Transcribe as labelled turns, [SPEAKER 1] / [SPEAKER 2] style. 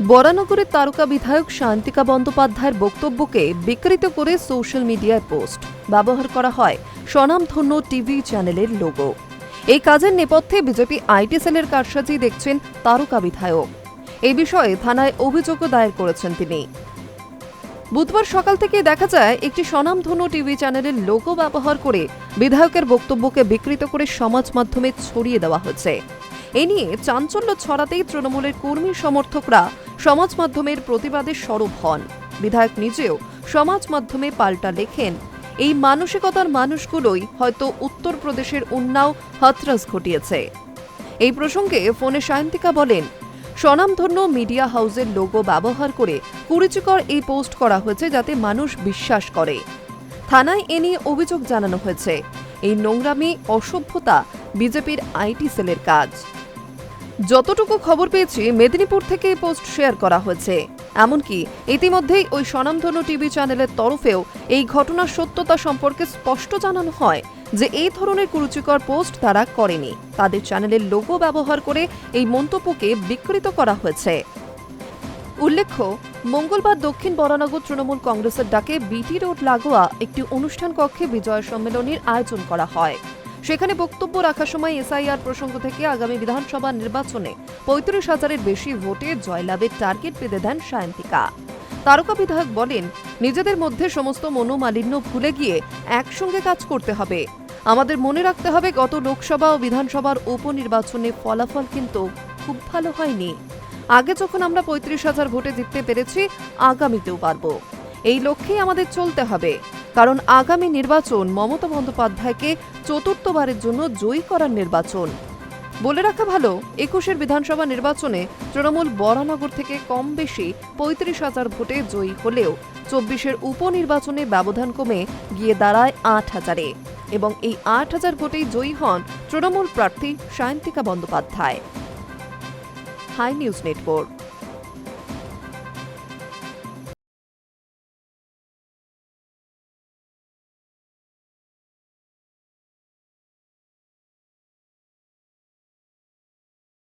[SPEAKER 1] বরানগরের তারকা বিধায়ক শান্তিকা বন্দ্যোপাধ্যায়ের বক্তব্যকে বিকৃত করে সোশ্যাল মিডিয়ায় পোস্ট। ব্যবহার করা হয় স্বনামধন্য টিভি চ্যানেলের লোগো। এই কাজের নেপথ্যে বিজেপি আইটি সেলের কারসাজি দেখছেন তারকা বিধায়ক। এই বিষয়ে থানায় অভিযোগও দায়ের করেছেন তিনি। বুধবার সকাল থেকে দেখা যায়, একটি স্বনামধন্য টিভি চ্যানেলের লোগো ব্যবহার করে বিধায়কের বক্তব্যকে বিকৃত করে সমাজ মাধ্যমে ছড়িয়ে দেওয়া হয়েছে। এ নিয়ে চাঞ্চল্য ছড়াতেই তৃণমূলের কর্মী সমর্থকরা সমাজ মাধ্যমের প্রতিবাদে সরব হন। বিধায়ক নিজেও সমাজ মাধ্যমে পাল্টা লেখেন, এই মানসিকতার মানুষগুলোই হয়তো উত্তরপ্রদেশের উন্নাও হাতরাস ঘটিয়েছে। এই প্রসঙ্গে ফোনে সায়ন্তিকা বলেন, স্বনামধন্য মিডিয়া হাউসের লোগো ব্যবহার করে কুরুচিকর এই পোস্ট করা হয়েছে যাতে মানুষ বিশ্বাস করে। থানায় এ নিয়ে অভিযোগ জানানো হয়েছে, এই নোংরামি, অসভ্যতা বিজেপির আইটি সেলের কাজ। যতটুকু খবর পেয়েছি, মেদিনীপুর থেকে এই পোস্ট শেয়ার করা হয়েছে। এমনকি ইতিমধ্যেই ওই স্বনামধন্য টিভি চ্যানেলের তরফেও এই ঘটনার সত্যতা সম্পর্কে স্পষ্ট জানানো হয় যে এই ধরনের কুরুচিকর পোস্ট তারা করেনি। তাদের চ্যানেলের লোগো ব্যবহার করে এই মন্তব্যকে বিকৃত করা হয়েছে। উল্লেখ্য, মঙ্গলবার দক্ষিণ বরানগর তৃণমূল কংগ্রেসের ডাকে বিটি রোড লাগোয়া একটি অনুষ্ঠান কক্ষে বিজয় সম্মেলনের আয়োজন করা হয়। সেখানে বক্তব্য রাখার সময় এসআইআর প্রসঙ্গ থেকে আগামী বিধানসভা নির্বাচনে পঁয়ত্রিশ হাজারের বেশি ভোটে জয়লাভের টার্গেট বেঁধে দেন সায়ন্তিকা। তারকা বিধায়ক বলেন, নিজেদের মধ্যে সমস্ত মনোমালিন্য ভুলে গিয়ে একসঙ্গে কাজ করতে হবে। আমাদের মনে রাখতে হবে গত লোকসভা ও বিধানসভার উপনির্বাচনে ফলাফল কিন্তু খুব ভালো হয়নি। আগে যখন আমরা পঁয়ত্রিশ হাজার ভোটে জিততে পেরেছি, আগামীতেও পারব। এই লক্ষ্যেই আমাদের চলতে হবে। কারণ আগামী নির্বাচন মমতা বন্দ্যোপাধ্যায়কে চতুর্থবারের জন্য জয়ী করার নির্বাচন। বলে রাখা ভালো, একুশের বিধানসভা নির্বাচনে তৃণমূল বরানগর থেকে কম বেশি পঁয়ত্রিশ হাজার ভোটে জয়ী হলেও চব্বিশের উপনির্বাচনে ব্যবধান কমে গিয়ে দাঁড়ায় আট হাজারে এবং এই আট হাজার ভোটেই জয়ী হন তৃণমূল প্রার্থী Sayantika Bandyopadhyay. Hi news network.